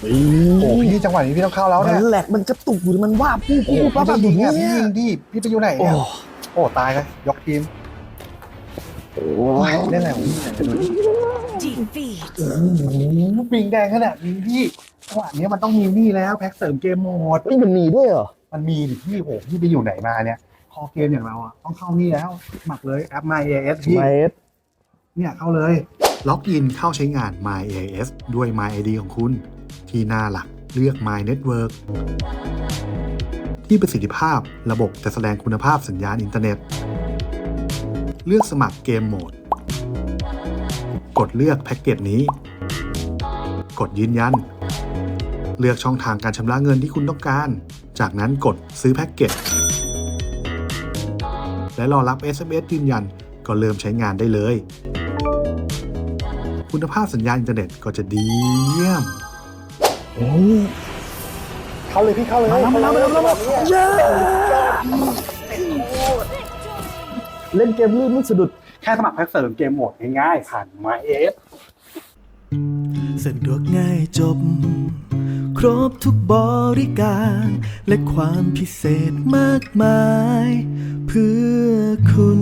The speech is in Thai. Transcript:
โอ้พี่จังหวะนี้พี่ต้องเข้าแล้วมัเนี่ยนแหลกมันกระตุกอยู่มันว่าผู้โอ้ผู้พี่ป้าต้ป้าองอยิยู่งเนี่เนี่ยยพี่ยิงดิพี่ไปอยู่ไหนโอ้เนี่ยโอ้ตายเลยยกทีมโอ้เล่นอะไรของพี่เนี่ย Defeat. โอ้โหปิงแดงขนาดนี้พี่จังหวะนี้มันต้องมีนี่แล้วแพ็กเสริมเกมโหมดยมันมีด้วยเหรอมันมีดิพี่โอ้พี่ไปอยู่ไหนมาเนี่ย คอเกมอย่างเราอะต้องเข้านี่แล้วสมัครเลยแอป My AS พี่ ไมเอสเนี่ยเข้าเลย ล็อกอินเข้าใช้งาน My AS ด้วย My ID ของคุณ ที่หน้าหลักเลือก My Network ที่ประสิทธิภาพระบบจะแสดงคุณภาพสัญญาณอินเทอร์เน็ต เลือกสมัครเกมโหมด กดเลือกแพ็กเกจนี้ กดยืนยัน เลือกช่องทางการชำระเงินที่คุณต้องการ จากนั้นกดซื้อแพ็กเกจ และรอรับ SMS ยืนยันก็เริ่มใช้งานได้เลย คุณภาพสัญญาณอินเทอร์เน็ตก็จะดีเยี่ยม เข้าเลยพี่เข้าเลยมาแล้วมาแล้วมาแล้วเย้เล่นเกมลื่นไม่สะดุด แค่สมัครแพ็กเสริมเกมโหมดง่ายๆ ผ่าน My AS สะดวกง่ายจบ ครบทุกบริการ และความพิเศษมากมาย เพื่อคุณ